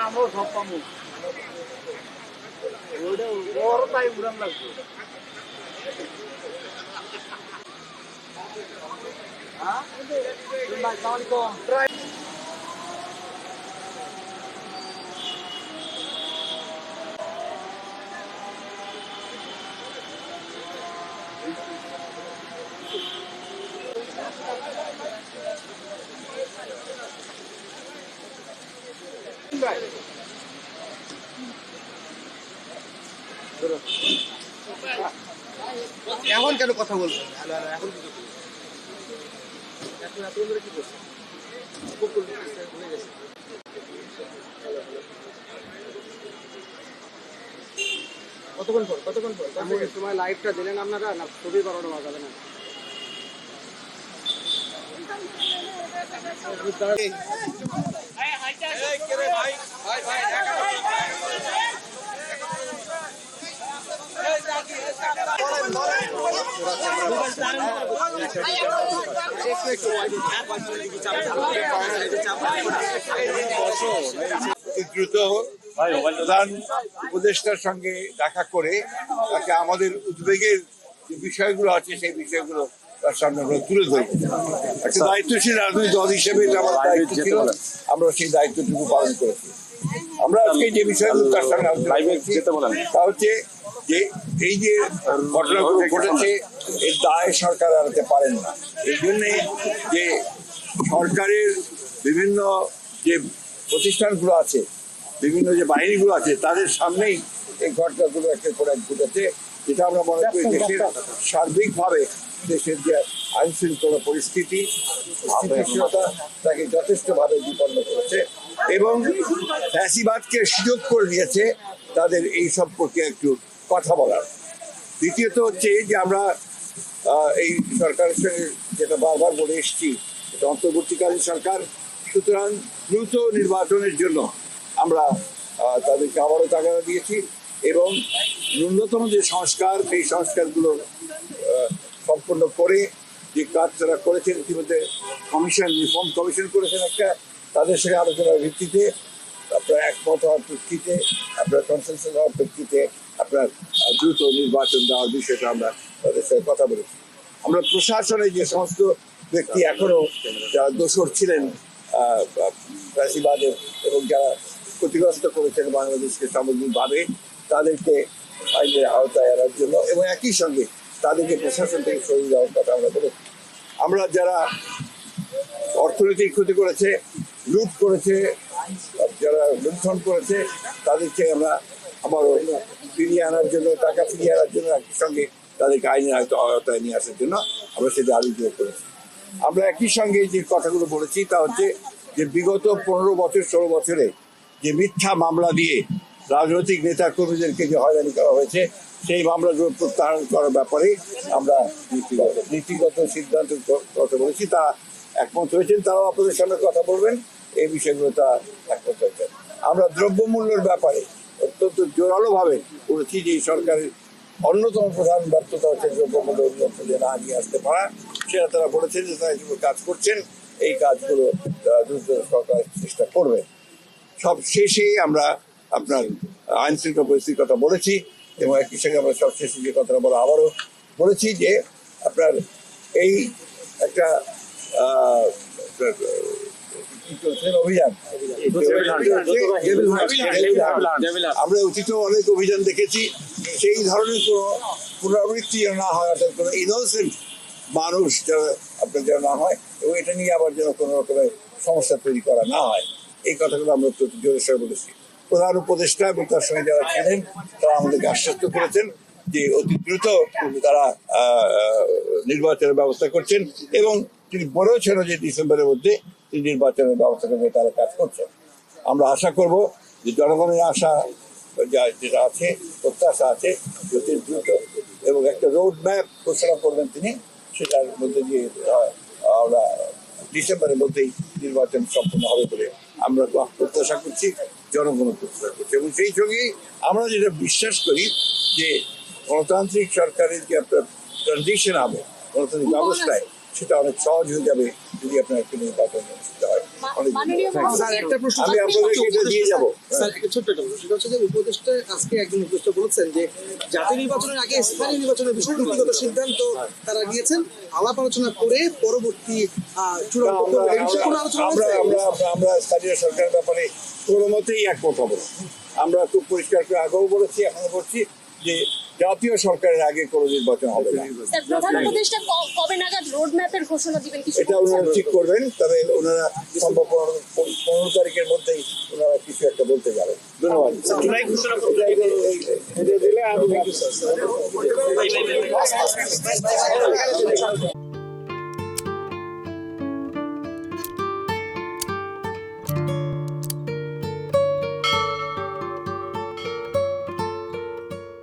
আমরাও সব পাবো ওইটা ওরও তাই উড়ান লাগবে হ্যাঁ আসসালামাইকুম এখন কেন কথা বলবেন এখন কি করছেন। কতক্ষণ পর? কতক্ষণ পর সময় লাইভটা দিলেন আপনারা? না খুবই বারোটা বাজাবে না? দ্রুত উপদেষ্টার সঙ্গে দেখা করে তাকে আমাদের উদ্বেগের যে বিষয়গুলো আছে সেই বিষয়গুলো তার সামনে আমরা তুলে ধরবো একটা দায়িত্বশীল রাজনৈতিক দল হিসেবে এটা আমার দায়িত্ব ছিল আমরা সেই দায়িত্বটুকু পালন করেছি। আমরা আজকে যে বিষয়গুলো তার সঙ্গে তা হচ্ছে যে এই যে ঘটনাগুলো ঘটেছে এর দায় সরকার এড়াতে পারেন না। এই জন্যে যে সরকারের বিভিন্ন যে প্রতিষ্ঠানগুলো আছে বিভিন্ন যে বাহিনীগুলো আছে তাদের সামনেই এই ঘটনাগুলো একটা করে এক ঘটেছে যেটা আমরা মনে করি দেশের সার্বিকভাবে দেশের যে আইন শৃঙ্খলা পরিস্থিতি, স্থিতিশীলতা, তাকে যথেষ্টভাবে বিপন্ন করেছে এবং ফ্যাসিবাদকে সুযোগ করে দিয়েছে তাদের এই সম্পর্কে একটু কথা বলার। দ্বিতীয়ত হচ্ছে যে আমরা এই সরকারের সঙ্গে যেটা বারবার বলে এসেছি, এটা অন্তর্বর্তীকালীন সরকার, সুতরাং দ্রুত নির্বাচনের জন্য আমরা তাদেরকে আবারও তাগাদা দিয়েছি এবং ন্যূনতম যে সংস্কার, সেই সংস্কারগুলো করে যে কাজ তারা করেছেন, ইতিমধ্যে কমিশন রিফর্ম কমিশন করেছেন একটা, তাদের সঙ্গে আলোচনার ভিত্তিতে আপনার একমত হওয়ার প্রেক্ষিতে, আপনার কনসেন্সাস হওয়ার প্রেক্ষিতে আপনার দ্রুত নির্বাচন দেওয়ার বিষয়টা আমরা তাদের সঙ্গে কথা বলেছি। আমরা প্রশাসনে যে সমস্ত ব্যক্তি এখনও যারা দোষর ছিলেন ফ্যাসিবাদের এবং যারা ক্ষতিগ্রস্ত করেছেন বাংলাদেশকে সামগ্রিকভাবে, তাদেরকে আইনের আওতায় আনার জন্য এবং একই সঙ্গে তাদেরকে প্রশাসন থেকে সরিয়ে দেওয়ার কথা আমরা বলেছি। আমরা যারা অর্থনৈতিক ক্ষতি করেছে, লুট করেছে, যারা লুণ্ঠন করেছে, তাদেরকে আমরা আবারও ফিরিয়ে আনার জন্য, টাকা ফিরিয়ে আনার জন্য একই সঙ্গে তাদেরকে আইনের আয়ত আওতায় নিয়ে আসার জন্য আমরা সেটা আলোচনা করেছি। আমরা একই সঙ্গে যে কথাগুলো বলেছি, তা হচ্ছে যে বিগত পনেরো বছর, ষোলো বছরে যে মিথ্যা মামলা দিয়ে রাজনৈতিক নেতা কর্মীদেরকে যে হয়রানি করা হয়েছে সেই মামলাগুলো প্রত্যাহার করার ব্যাপারে আমরা নীতিগত নীতিগত সিদ্ধান্ত কথা বলেছি তা একমত হয়েছেন, তারাও আপনাদের সামনে কথা বলবেন। এই বিষয়গুলো তা একমত হয়েছেন। আমরা দ্রব্যমূল্যের ব্যাপারে অত্যন্ত জোরালোভাবে বলেছি যে সরকারের অন্যতম প্রধান ব্যর্থতা হচ্ছে দ্রব্যমূল্য নিয়ন্ত্রণে না নিয়ে আসতে পারা। সেটা তারা বলেছেন যে তারা যেগুলো কাজ করছেন, এই কাজগুলো দ্রুত সরকার চেষ্টা করবে। সব শেষে আমরা আপনার আইন শৃঙ্খলা পরিস্থিতির কথা বলেছি। এবং একই সঙ্গে আমরা সব শেষে যে কথাটা বলা আবারও বলেছি যে আপনার এই একটা আমরা অতীত অনেক অভিযান দেখেছি। সেই ধরনের কোনো পুনরাবৃত্তি যেন না হয়, অর্থাৎ কোনো ইনোসেন্ট মানুষ যেন আপনার যেন না হয়, এবং এটা নিয়ে আবার যেন কোনো রকমের সমস্যা তৈরি করা না হয়, এই কথাগুলো আমরা সঙ্গে বলেছি। প্রধান উপদেষ্টা এবং তার সঙ্গে যারা ছিলেন, তারা আমাদেরকে আশ্বস্ত করেছেন যে অতি দ্রুত তারা নির্বাচনের ব্যবস্থা করছেন এবং তিনি বলেওছেন যে ডিসেম্বরের মধ্যে তিনি নির্বাচনের ব্যবস্থা করবে তারা কাজ করছেন। আমরা আশা করব যে জনগণের আশা যা, যেটা আছে, প্রত্যাশা আছে, অতি দ্রুত এবং একটা রোড ম্যাপ ঘোষণা করবেন তিনি, সেটার মধ্যে দিয়ে আমরা ডিসেম্বরের মধ্যেই নির্বাচন সম্পন্ন হবে বলে আমরা প্রত্যাশা করছি। জনগণ প্রত্যাশা করছে এবং সেই সঙ্গেই আমরা যেটা বিশ্বাস করি যে গণতান্ত্রিক সরকারের যে আপনার ট্রানজিশন হবে গণতান্ত্রিক ব্যবস্থায় সেটা অনেক সহজ হয়ে যাবে যদি আপনার একটি নির্বাচন অনুষ্ঠিত স্যার একটা প্রশ্ন আমি আপনাদেরকে এটা দিয়ে যাব। স্যার একটা ছোট্ট একটা প্রশ্ন সেটা হচ্ছে যে উপদেষ্টা আজকে একজন উপদেষ্টা বলেছেন যে জাতীয় নির্বাচনের আগে স্থানীয় নির্বাচনের বিষয়ে নীতিগত সিদ্ধান্ত তারা নিয়েছেন আলাপ আলোচনা করে পরবর্তী চূড়ান্ত কোনো আলোচনা আমরা স্থানীয় সরকারের ব্যাপারে কোনো মতেই একমত হব আমরা খুব পরিষ্কার করে আগেও বলেছি এখনও বলছি। যে জাতীয় সরকারের আগে কোনো নির্বাচন হবে না স্যার প্রধান উপদেষ্টা ক- কবে নাগাদ রোড ম্যাপের ঘোষণা দিবেন কিছু এটা ওনারা ঠিক করবেন তবে ওনারা সম্ভব পনেরো তারিখের মধ্যেই ওনারা কিছু একটা বলতে পারেন ধন্যবাদ ঘোষণা